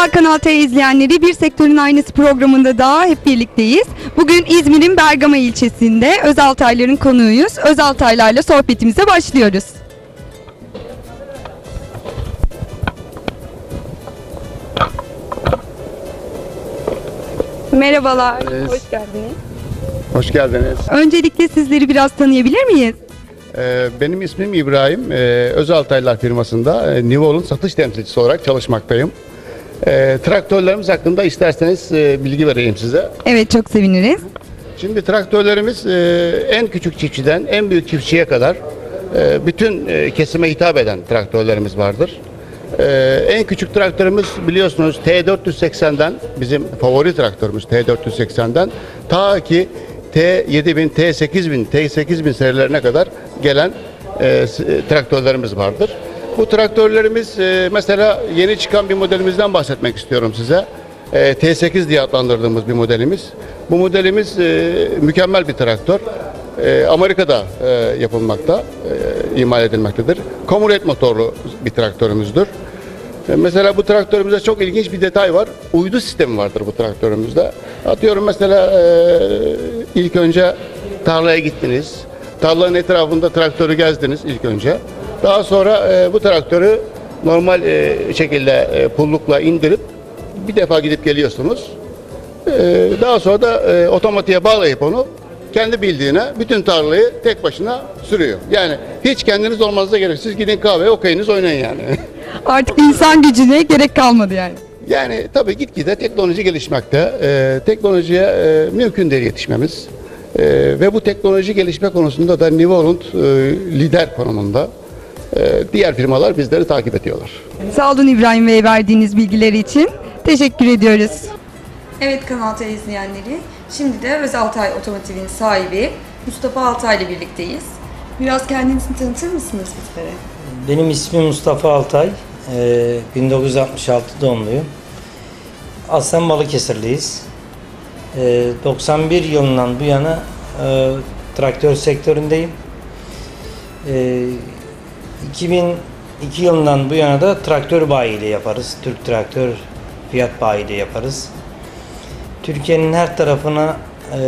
Merhaba Kanal T izleyenleri. Bir Sektörün Aynısı programında daha hep birlikteyiz. Bugün İzmir'in Bergama ilçesinde Özaltayların konuğuyuz. Özaltaylarla sohbetimize başlıyoruz. Merhabalar, Evet. hoş geldiniz. Hoş geldiniz. Öncelikle sizleri biraz tanıyabilir miyiz? Ee, benim ismim İbrahim. Ee, Özaltaylar firmasında e, Nivol'un satış temsilcisi olarak çalışmaktayım. Ee, traktörlerimiz hakkında isterseniz e, bilgi vereyim size. Evet, çok seviniriz. Şimdi traktörlerimiz e, en küçük çiftçiden en büyük çiftçiye kadar e, bütün e, kesime hitap eden traktörlerimiz vardır. E, en küçük traktörümüz biliyorsunuz T480'den bizim favori traktörümüz T480'den ta ki T7000, T8000, T8000 serilerine kadar gelen e, e, traktörlerimiz vardır. Bu traktörlerimiz e, mesela yeni çıkan bir modelimizden bahsetmek istiyorum size. E, T8 diye adlandırdığımız bir modelimiz. Bu modelimiz e, mükemmel bir traktör. Amerika'da yapılmakta, imal edilmektedir. Commuret motorlu bir traktörümüzdür. Mesela bu traktörümüzde çok ilginç bir detay var. Uydu sistemi vardır bu traktörümüzde. Atıyorum mesela ilk önce tarlaya gittiniz. Tarlanın etrafında traktörü gezdiniz ilk önce. Daha sonra e, bu traktörü normal e, şekilde e, pullukla indirip bir defa gidip geliyorsunuz. E, daha sonra da e, otomatiğe bağlayıp onu kendi bildiğine bütün tarlayı tek başına sürüyor. Yani hiç kendiniz olmanıza gerek. Siz gidin kahve okeyiniz oynayın yani. Artık insan gücüne gerek kalmadı yani. Yani tabii gitgide teknoloji gelişmekte. Ee, teknolojiye e, mümkün değil yetişmemiz. Ee, ve bu teknoloji gelişme konusunda da Nivolund e, lider konumunda. Ee, diğer firmalar bizleri takip ediyorlar. Sağ olun İbrahim Bey verdiğiniz bilgiler için. Teşekkür ediyoruz. Evet Kanal T izleyenleri. Şimdi de Özaltay Otomotiv'in sahibi Mustafa Altay ile birlikteyiz. Biraz kendinizi tanıtır mısınız bizlere? Benim ismim Mustafa Altay. Ee, 1966 doğumluyum. Aslen Balıkesirliyiz. Ee, 91 yılından bu yana e, traktör sektöründeyim. Ee, 2002 yılından bu yana da traktör bayiliği yaparız. Türk Traktör Fiyat Bayiliği yaparız. Türkiye'nin her tarafına e,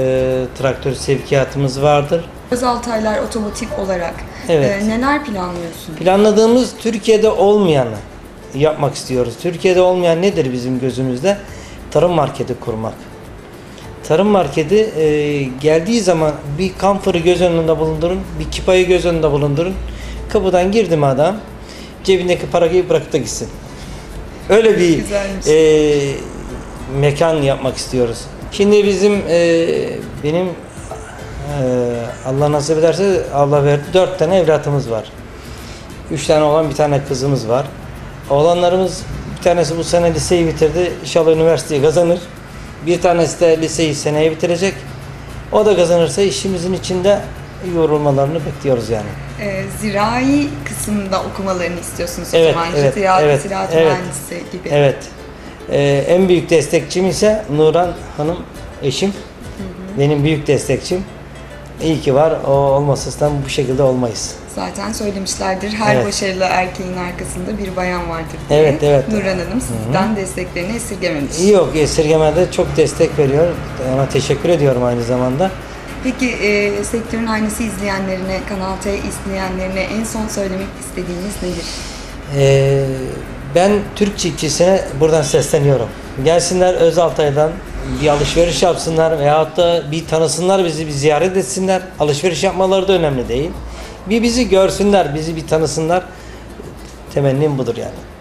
traktör sevkiyatımız vardır. Özaltaylar Otomotiv olarak Evet. e, neler planlıyorsunuz? Planladığımız Türkiye'de olmayanı yapmak istiyoruz. Türkiye'de olmayan nedir bizim gözümüzde? Tarım marketi kurmak. Tarım marketi e, geldiği zaman bir kamfırı göz önünde bulundurun, bir kipayı göz önünde bulundurun. Kapıdan girdi mi adam, cebindeki parayı bırakıp da gitsin. Öyle bir Güzelmiş. e, mekan yapmak istiyoruz. Şimdi bizim e, benim e, Allah nasip ederse Allah verdi dört tane evlatımız var. Üç tane olan bir tane kızımız var. Oğlanlarımız bir tanesi bu sene liseyi bitirdi. İnşallah üniversiteyi kazanır. Bir tanesi de liseyi seneye bitirecek. O da kazanırsa işimizin içinde yorulmalarını bekliyoruz yani. E, zirai kısımda okumalarını istiyorsunuz Evet, o zaman. evet, Ziraat, evet, ziraat evet. mühendisi gibi. Evet. Ee, en büyük destekçim ise Nuran Hanım eşim. Benim büyük destekçim. İyi ki var. O olmasa bu şekilde olmayız. Zaten söylemişlerdir her Evet. başarılı erkeğin arkasında bir bayan vardır diye. Evet, evet. Nurhan Hanım sizden desteklerini esirgememiş. Yok esirgemede çok destek veriyor. Ona teşekkür ediyorum aynı zamanda. Peki e, sektörün aynısı izleyenlerine, Kanal T izleyenlerine en son söylemek istediğiniz nedir? Ee, ben Türk çiftçisine buradan sesleniyorum. Gelsinler Özaltay'dan bir alışveriş yapsınlar veyahut da bir tanısınlar bizi, bir ziyaret etsinler. Alışveriş yapmaları da önemli değil. Bir bizi görsünler, bizi bir tanısınlar. Temennim budur yani.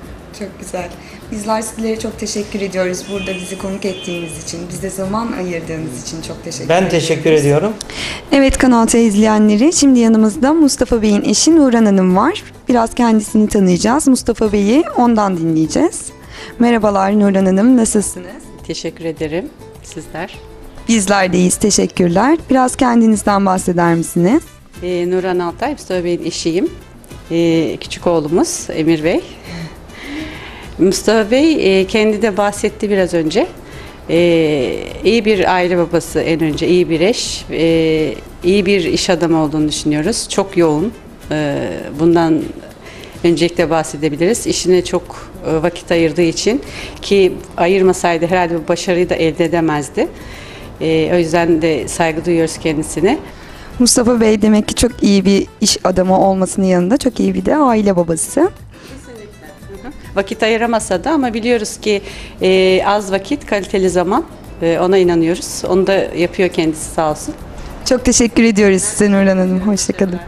Çok güzel. Bizler sizlere çok teşekkür ediyoruz burada bizi konuk ettiğiniz için, bize zaman ayırdığınız için çok teşekkür Ben teşekkür ediyorum. Evet Kanal T izleyenleri, şimdi yanımızda Mustafa Bey'in eşi Nurhan Hanım var. Biraz kendisini tanıyacağız. Mustafa Bey'i ondan dinleyeceğiz. Merhabalar Nurhan Hanım, nasılsınız? Teşekkür ederim. Sizler. Bizler deyiz, teşekkürler. Biraz kendinizden bahseder misiniz? Ee, Nurhan Altay, Mustafa Bey'in eşiyim. Ee, küçük oğlumuz Emir Bey. Mustafa Bey e, kendi de bahsetti biraz önce. Ee, iyi bir aile babası en önce, iyi bir eş, ee, iyi bir iş adamı olduğunu düşünüyoruz. Çok yoğun. Ee, bundan öncelikle bahsedebiliriz. İşine çok e, vakit ayırdığı için ki ayırmasaydı herhalde bu başarıyı da elde edemezdi. E, o yüzden de saygı duyuyoruz kendisine. Mustafa Bey demek ki çok iyi bir iş adamı olmasının yanında çok iyi bir de aile babası. Vakit ayıramasa da ama biliyoruz ki e, az vakit kaliteli zaman E, ona inanıyoruz. Onu da yapıyor kendisi sağ olsun. Çok teşekkür ediyoruz size Nurhan Hanım. Hoşçakalın.